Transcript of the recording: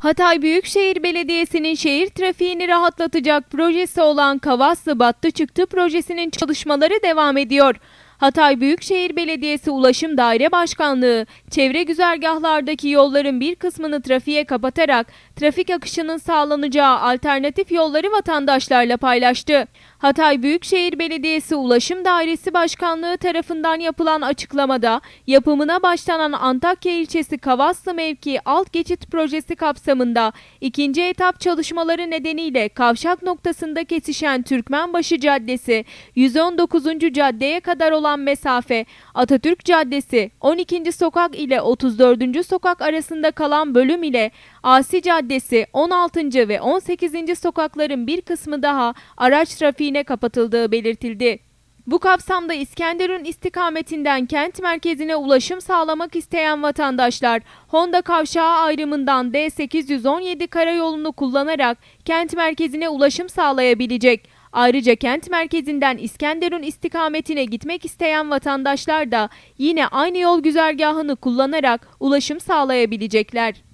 Hatay Büyükşehir Belediyesi'nin şehir trafiğini rahatlatacak projesi olan Kavaslı Battı Çıktı projesinin çalışmaları devam ediyor. Hatay Büyükşehir Belediyesi Ulaşım Daire Başkanlığı, çevre güzergahlardaki yolların bir kısmını trafiğe kapatarak trafik akışının sağlanacağı alternatif yolları vatandaşlarla paylaştı. Hatay Büyükşehir Belediyesi Ulaşım Dairesi Başkanlığı tarafından yapılan açıklamada yapımına başlanan Antakya ilçesi Kavaslı mevki alt geçit projesi kapsamında ikinci etap çalışmaları nedeniyle kavşak noktasında kesişen Türkmenbaşı Caddesi 119. caddeye kadar olan mesafe Atatürk Caddesi 12. sokak ile 34. sokak arasında kalan bölüm ile Asi Caddesi 16. ve 18. sokakların bir kısmı daha araç trafiğine kapatıldığı belirtildi. Bu kapsamda İskenderun istikametinden kent merkezine ulaşım sağlamak isteyen vatandaşlar Honda Kavşağı ayrımından D817 karayolunu kullanarak kent merkezine ulaşım sağlayabilecek. Ayrıca kent merkezinden İskenderun istikametine gitmek isteyen vatandaşlar da yine aynı yol güzergahını kullanarak ulaşım sağlayabilecekler.